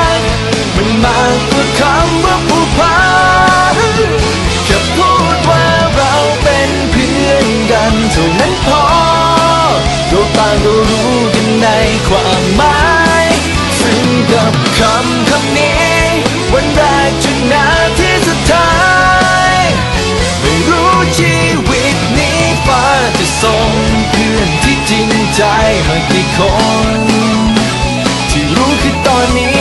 ากกว่าคำว่าผูกพันแค่พูดว่าเราเป็นเพื่อนกันเท่านั้นพอเราต่างก็รู้กันในความหมายซึ่งกับคำคำนี้ วันแรกจนนาที่สุดท้ายไม่รู้ชีวิตนี้ฟ้าจะส่งเพื่อนที่จริงใจมากี่คน ที่รู้คือตอนนี้